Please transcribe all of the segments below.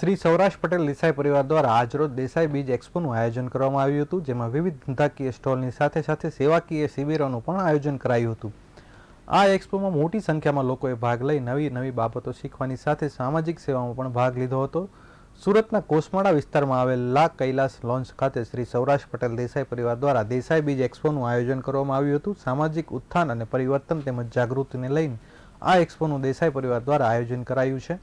શ્રી સૌરાષ્ટ્ર પટેલ દેસાઈ પરિવાર દ્વારા આજરોજ દેસાઈ બીજ એક્સપોનું આયોજન કરવામાં આવ્યું હતું, જેમાં વિવિધ ધંધાકીય સ્ટોલની સાથે સાથે સેવાકીય શિબિરોનું પણ આયોજન કરાયું હતું. આ એક્સપોમાં મોટી સંખ્યામાં લોકોએ ભાગ લઈ નવી નવી બાબતો શીખવાની સાથે સામાજિક સેવામાં પણ ભાગ લીધો હતો. સુરતના કોસમાળા વિસ્તારમાં આવેલ કૈલાસ લોન્ચ ખાતે શ્રી સૌરાષ્ટ્ર પટેલ દેસાઈ પરિવાર દ્વારા દેસાઈ બીજ એક્સપોનું આયોજન કરવામાં આવ્યું હતું. સામાજિક ઉત્થાન અને પરિવર્તન તેમજ જાગૃતિને લઈને આ એક્સપોનું દેસાઈ પરિવાર દ્વારા આયોજન કરાયું છે.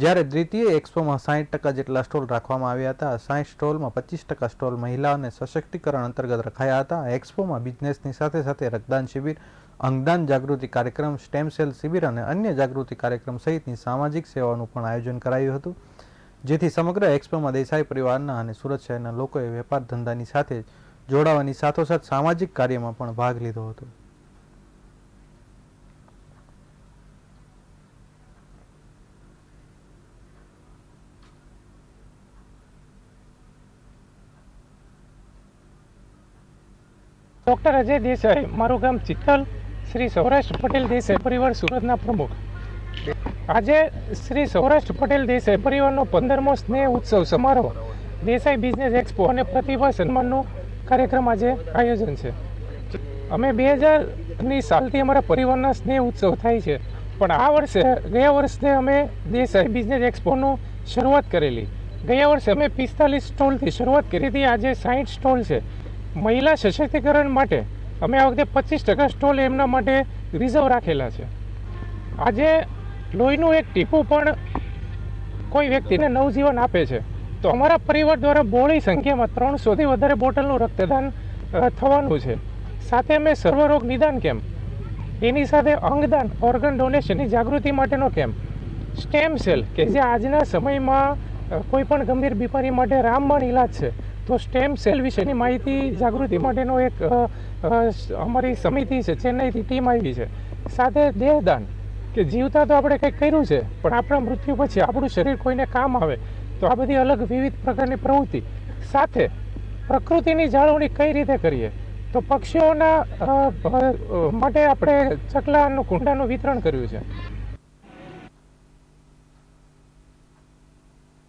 જ્યારે દ્વિતીય એક્સપોમાં સાહીઠ ટકા જેટલા સ્ટોલ રાખવામાં આવ્યા હતા, સાહીઠ સ્ટોલમાં પચીસ ટકા સ્ટોલ મહિલા અને સશક્તિકરણ અંતર્ગત રખાયા હતા. એક્સપોમાં બિઝનેસની સાથે સાથે રક્તદાન શિબિર, અંગદાન જાગૃતિ કાર્યક્રમ, સ્ટેમ સેલ શિબિર અને અન્ય જાગૃતિ કાર્યક્રમ સહિતની સામાજિક સેવાઓનું પણ આયોજન કરાયું હતું. જેથી સમગ્ર એક્સપોમાં દેસાઈ પરિવારના અને સુરત શહેરના લોકોએ વેપાર ધંધાની સાથે જોડાવાની સાથોસાથ સામાજિક કાર્યમાં પણ ભાગ લીધો હતો. ડૉક્ટર અજય દેસાઈ મારું ગામ ચિત્તલ, શ્રી સૌરાષ્ટ્ર પટેલ દેસાઈ પરિવાર સુરતના પ્રમુખ. આજે શ્રી સૌરાષ્ટ્ર પટેલ દેસાઈ પરિવારનો પંદરમો સ્નેહ ઉત્સવ સમારોહ. દેસાઈ બિઝનેસ એક્સપો અને પ્રતિભા સન્માનનો કાર્યક્રમ આજે આયોજન છે. અમે બે હજારની સાલથી અમારા પરિવારના સ્નેહ ઉત્સવ થાય છે. પણ આ વર્ષે, ગયા વર્ષે અમે દેસાઈ બિઝનેસ એક્સપોનું શરૂઆત કરેલી. ગયા વર્ષે અમે પિસ્તાલીસ સ્ટોલથી શરૂઆત કરી હતી. આજે સાઠ સ્ટોલ છે. મહિલા સશક્તિકરણ માટે અમે આ વખતે પચીસ ટકા સ્ટોલ એમના માટે રિઝર્વ રાખેલા છે. આજે લોહીનું એક ટીપું પણ કોઈ વ્યક્તિને નવજીવન આપે છે. તો અમારા પરિવાર દ્વારા બહોળી સંખ્યામાં ત્રણસોથી વધારે બોટલનું રક્તદાન થવાનું છે. સાથે અમે સર્વરોગ નિદાન કેમ્પ, એની સાથે અંગદાન ઓર્ગન ડોનેશનની જાગૃતિ માટેનો કેમ્પ સ્ટેમ સેલ કે જે આજના સમયમાં કોઈ પણ ગંભીર બીમારી માટે રામબાણ ઇલાજ છે. તો સ્ટેમ સેલ વિશેની માહિતી જાગૃતિ માટેનો એક અમારી સમિતિ છે, ચેન્નઈથી ટીમ આવી છે. સાથે દેહદાન, કે જીવતા તો આપણે કંઈક કર્યું છે, પણ આપણા મૃત્યુ પછી આપણું શરીર કોઈને કામ આવે, તો આ બધી અલગ વિવિધ પ્રકારની પ્રવૃત્તિ. સાથે પ્રકૃતિની જાળવણી કઈ રીતે કરીએ? તો પક્ષીઓના માટે આપણે ચકલાનું, કુંડાનું વિતરણ કર્યું છે.